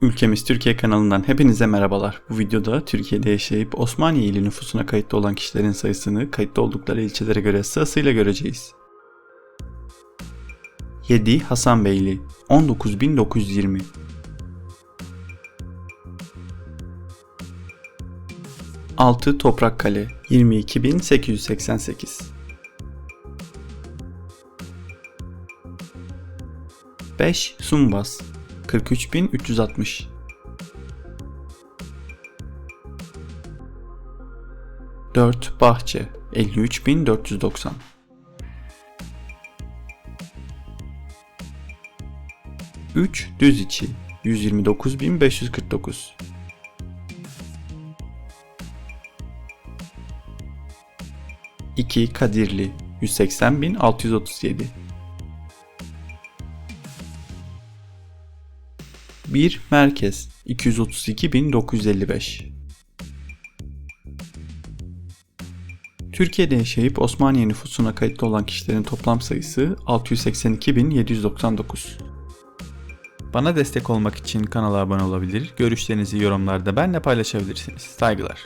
Ülkemiz Türkiye kanalından hepinize merhabalar. Bu videoda Türkiye'de yaşayıp Osmaniye ili nüfusuna kayıtlı olan kişilerin sayısını kayıtlı oldukları ilçelere göre sırasıyla göreceğiz. 7 Hasanbeyli 19920 6 Toprakkale 22888 5 Sumbas 43360 4 Bahçe 53490 3 Düziçi 129549 2 Kadirli 180637 1 Merkez 232955 Türkiye'de yaşayıp Osmaniye nüfusuna kayıtlı olan kişilerin toplam sayısı 682.799. Bana destek olmak için kanala abone olabilir, görüşlerinizi yorumlarda benimle paylaşabilirsiniz. Saygılar.